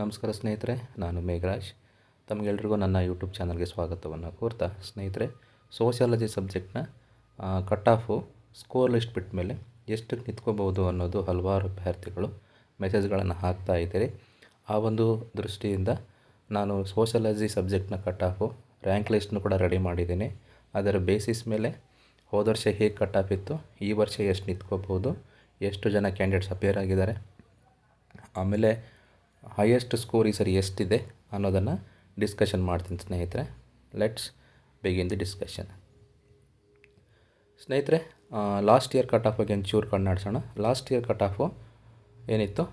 ನಮಸ್ಕಾರ ಸ್ನೇಹಿತರೆ, ನಾನು ಮೇಘರಾಜ್. ತಮಗೆಲ್ರಿಗೂ ನನ್ನ ಯೂಟ್ಯೂಬ್ ಚಾನಲ್ಗೆ ಸ್ವಾಗತವನ್ನು ಕೋರ್ತಾ. ಸ್ನೇಹಿತರೆ, ಸೋಷಿಯಾಲಜಿ ಸಬ್ಜೆಕ್ಟ್ನ ಕಟ್ ಆಫು ಸ್ಕೋರ್ ಲಿಸ್ಟ್ ಬಿಟ್ಟ ಮೇಲೆ ಎಷ್ಟಕ್ಕೆ ನಿಂತ್ಕೋಬೋದು ಅನ್ನೋದು ಹಲವಾರು ಅಭ್ಯರ್ಥಿಗಳು ಮೆಸೇಜ್ಗಳನ್ನು ಹಾಕ್ತಾ ಇದ್ದೀರಿ. ಆ ಒಂದು ದೃಷ್ಟಿಯಿಂದ ನಾನು ಸೋಷಿಯಾಲಜಿ ಸಬ್ಜೆಕ್ಟ್ನ ಕಟ್ ಆಫು ರ್ಯಾಂಕ್ ಲಿಸ್ಟ್ನು ಕೂಡ ರೆಡಿ ಮಾಡಿದ್ದೀನಿ. ಅದರ ಬೇಸಿಸ್ ಮೇಲೆ ಹೋದ ವರ್ಷ ಹೇಗೆ ಕಟ್ ಆಫ್ ಇತ್ತು, ಈ ವರ್ಷ ಎಷ್ಟು ನಿಂತ್ಕೋಬೋದು, ಎಷ್ಟು ಜನ ಕ್ಯಾಂಡಿಡೇಟ್ಸ್ ಅಪಿಯರ್ ಆಗಿದ್ದಾರೆ. ಆಮೇಲೆ ಹೈಯೆಸ್ಟ್ ಸ್ಕೋರ್ ಈ ಸರಿ ಎಷ್ಟಿದೆ ಅನ್ನೋದನ್ನು ಡಿಸ್ಕಷನ್ ಮಾಡ್ತೀನಿ ಸ್ನೇಹಿತರೆ. ಲೆಟ್ಸ್ ಬಿಗಿನ್ ದಿ ಡಿಸ್ಕಷನ್ ಸ್ನೇಹಿತರೆ ಲಾಸ್ಟ್ ಇಯರ್ ಕಟ್ ಆಫ್ ಬಗ್ಗೆ ಒಂಚೂರು ಕಣ್ಣಾಡ್ಸೋಣ. ಲಾಸ್ಟ್ ಇಯರ್ ಕಟ್ ಆಫು ಏನಿತ್ತು?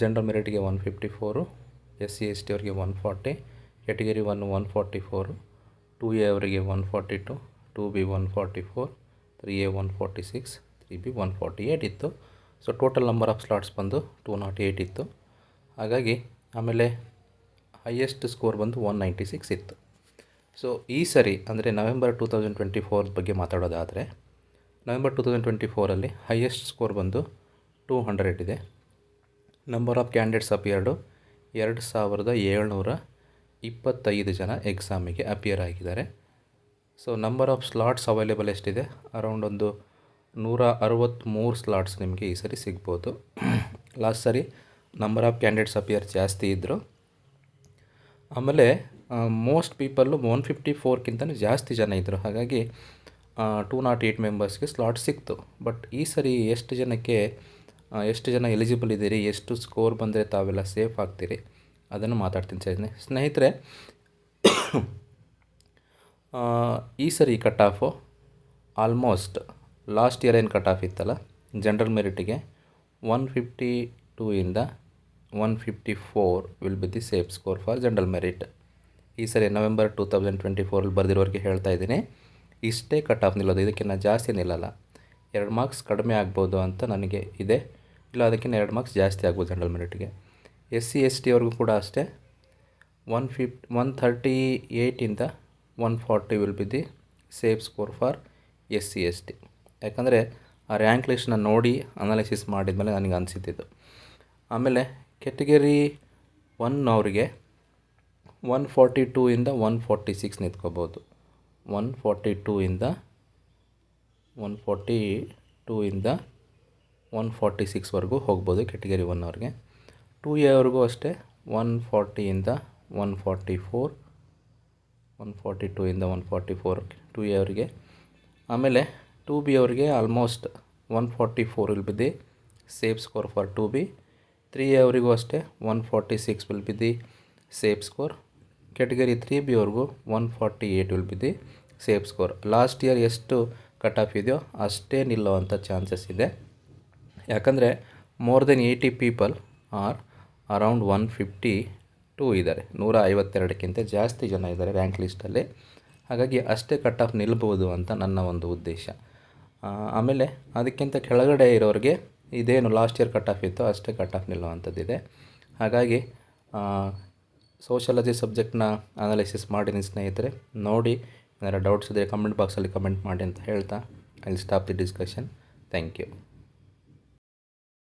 General ಮೆರಿಟ್ಗೆ one fifty four S C S T ಅವ್ರಿಗೆ one forty category one one forty four two A ಅವರಿಗೆ one forty two two B one forty four three A one forty six three B one forty eight ಇತ್ತು. So total number of slots ಬಂದು two not eight ಇತ್ತು. ಹಾಗಾಗಿ ಆಮೇಲೆ highest score ಬಂದು one ninety six ಇತ್ತು. So ಈ ಸರಿ ಅಂದರೆ November two thousand twenty four ಬಗ್ಗೆ ಮಾತಾಡೋದಾದರೆ ನವೆಂಬರ್ ಟೂ ತೌಸಂಡ್ ಟ್ವೆಂಟಿ ಫೋರಲ್ಲಿ ಹೈಯೆಸ್ಟ್ ಸ್ಕೋರ್ ಬಂದು ಟೂ ಹಂಡ್ರೆಡ್ ಇದೆ. ನಂಬರ್ ಆಫ್ ಕ್ಯಾಂಡಿಡೇಟ್ಸ್ ಅಪಿಯರ್ಡು ಎರಡು ಸಾವಿರದ ಏಳ್ನೂರ ಇಪ್ಪತ್ತೈದು ಜನ ಎಕ್ಸಾಮಿಗೆ ಅಪಿಯರ್ ಆಗಿದ್ದಾರೆ. So number of slots available ಎಷ್ಟಿದೆ? ಅರೌಂಡ್ ಒಂದು ನೂರ ಅರವತ್ತ್ಮೂರು ಸ್ಲಾಟ್ಸ್ ನಿಮಗೆ ಈ ಸರಿ ಸಿಗ್ಬೋದು. ಲಾಸ್ಟ್ ಸರಿ ನಂಬರ್ ಆಫ್ ಕ್ಯಾಂಡಿಡೇಟ್ಸ್ ಅಪಿಯರ್ ಜಾಸ್ತಿ ಇದ್ದರು ಆಮೇಲೆ ಮೋಸ್ಟ್ ಪೀಪಲ್ಲು ಒನ್ ಫಿಫ್ಟಿ ಫೋರ್ಗಿಂತಲೂ ಜಾಸ್ತಿ ಜನ ಇದ್ದರು ಹಾಗಾಗಿ ಟೂ ನಾಟ್ ಏಯ್ಟ್ ಮೆಂಬರ್ಸ್ಗೆ ಸ್ಲಾಟ್ ಸಿಕ್ತು. ಬಟ್ ಈ ಸರಿ ಎಷ್ಟು ಜನಕ್ಕೆ ಎಷ್ಟು ಜನ ಎಲಿಜಿಬಲ್ ಇದ್ದೀರಿ, ಎಷ್ಟು ಸ್ಕೋರ್ ಬಂದರೆ ತಾವೆಲ್ಲ ಸೇಫ್ ಆಗ್ತೀರಿ, ಅದನ್ನು ಮಾತಾಡ್ತೀನಿ ಸರಿ ಸ್ನೇಹಿತರೆ ಈ ಸರಿ cut off almost last year ಏನು ಕಟ್ ಆಫ್ ಇತ್ತಲ್ಲ ಜನರಲ್ ಮೆರಿಟಿಗೆ ಒನ್ ಫಿಫ್ಟಿ ಟೂ ಇಂದ one fifty four will be the safe score for general merit ಈ ಸರಿ ನವೆಂಬರ್ ಟೂ ತೌಸಂಡ್ ಟ್ವೆಂಟಿ ಫೋರಲ್ಲಿ ಬರೆದಿರೋರಿಗೆ ಹೇಳ್ತಾ ಇದ್ದೀನಿ. ಇಷ್ಟೇ ಕಟ್ ಆಫ್ ನಿಲ್ಲೋದು ಇದಕ್ಕಿಂತ ಜಾಸ್ತಿ ನಿಲ್ಲಲ್ಲ. ಎರಡು ಮಾರ್ಕ್ಸ್ ಕಡಿಮೆ ಆಗ್ಬೋದು ಅಂತ ನನಗೆ ಇದೆ. ಇಲ್ಲ ಅದಕ್ಕಿಂತ ಎರಡು ಮಾರ್ಕ್ಸ್ ಜಾಸ್ತಿ ಆಗ್ಬೋದು ಜನರಲ್ ಮೆರಿಟ್ಗೆ ಎಸ್ ಸಿ ಎಸ್ ಟಿ ಕೂಡ ಅಷ್ಟೇ. One fifty one thirty ಏಯ್ಟಿಂದ one forty will be the safe score for S C S T ಯಾಕಂದರೆ ಆ ರ್ಯಾಂಕ್ ಲಿಸ್ಟ್ನ ನೋಡಿ ಅನಾಲಿಸಿಸ್ ಮಾಡಿದ್ಮೇಲೆ ನನಗೆ ಅನಿಸಿದ್ದು ಆಮೇಲೆ ಕೆಟಗರಿ ಒನ್ ಅವರಿಗೆ ಒನ್ ಫಾರ್ಟಿ ಟೂ ಇಂದ ಒನ್ ಫಾರ್ಟಿ ಸಿಕ್ಸ್ ನಿಂತ್ಕೋಬೋದು ಒನ್ ಫಾರ್ಟಿ ಟೂ ಇಂದ ಒನ್ ಫಾರ್ಟಿ ಟೂ ಇಂದ ಒನ್ ಫಾರ್ಟಿ ಸಿಕ್ಸ್ವರೆಗೂ ಹೋಗ್ಬೋದು ಕೆಟಗರಿ ಒನ್ ಅವ್ರಿಗೆ ಟೂ ಎ ಅವ್ರಿಗೂ ಅಷ್ಟೇ one ಫಾರ್ಟಿಯಿಂದ one forty four one forty two ಇಂದ one forty four two A ಅವರಿಗೆ ಆಮೇಲೆ ಟೂ ಬಿ ಅವ್ರಿಗೆ almost one forty four will be the safe score for two B three ಅವರಿಗೂ ಅಷ್ಟೇ one forty six will be the safe score category three B ಅವ್ರಿಗೂ one forty eight will be the safe score last year ಎಷ್ಟು cut off ಇದೆಯೋ ಅಷ್ಟೇ ನಿಲ್ಲುವಂಥ chances ಇದೆ. ಯಾಕಂದರೆ more then eighty people are around one fifty two ಇದ್ದಾರೆ. ನೂರ ಐವತ್ತೆರಡಕ್ಕಿಂತ ಜಾಸ್ತಿ ಜನ ಇದ್ದಾರೆ ರ್ಯಾಂಕ್ ಲಿಸ್ಟಲ್ಲಿ ಹಾಗಾಗಿ ಅಷ್ಟೇ ಕಟ್ ಆಫ್ ನಿಲ್ಬೋದು ಅಂತ ನನ್ನ ಒಂದು ಉದ್ದೇಶ. ಆಮೇಲೆ ಅದಕ್ಕಿಂತ ಕೆಳಗಡೆ ಇರೋರಿಗೆ ಇದೇನು ಲಾಸ್ಟ್ ಇಯರ್ ಕಟ್ ಆಫ್ ಇತ್ತು ಅಷ್ಟೇ ಕಟ್ ಆಫ್ ನಿಲ್ಲುವಂಥದ್ದಿದೆ. ಹಾಗಾಗಿ ಸೋಷಿಯಾಲಜಿ ಸಬ್ಜೆಕ್ಟ್ನ ಅನಾಲಿಸಿಸ್ ಮಾಡಿ ಸ್ನೇಹಿತರೆ, ನೋಡಿ ಏನಾರು ಡೌಟ್ಸ್ ಇದ್ದರೆ ಕಮೆಂಟ್ ಬಾಕ್ಸಲ್ಲಿ ಕಮೆಂಟ್ ಮಾಡಿ ಅಂತ ಹೇಳ್ತಾ I stop the discussion thank you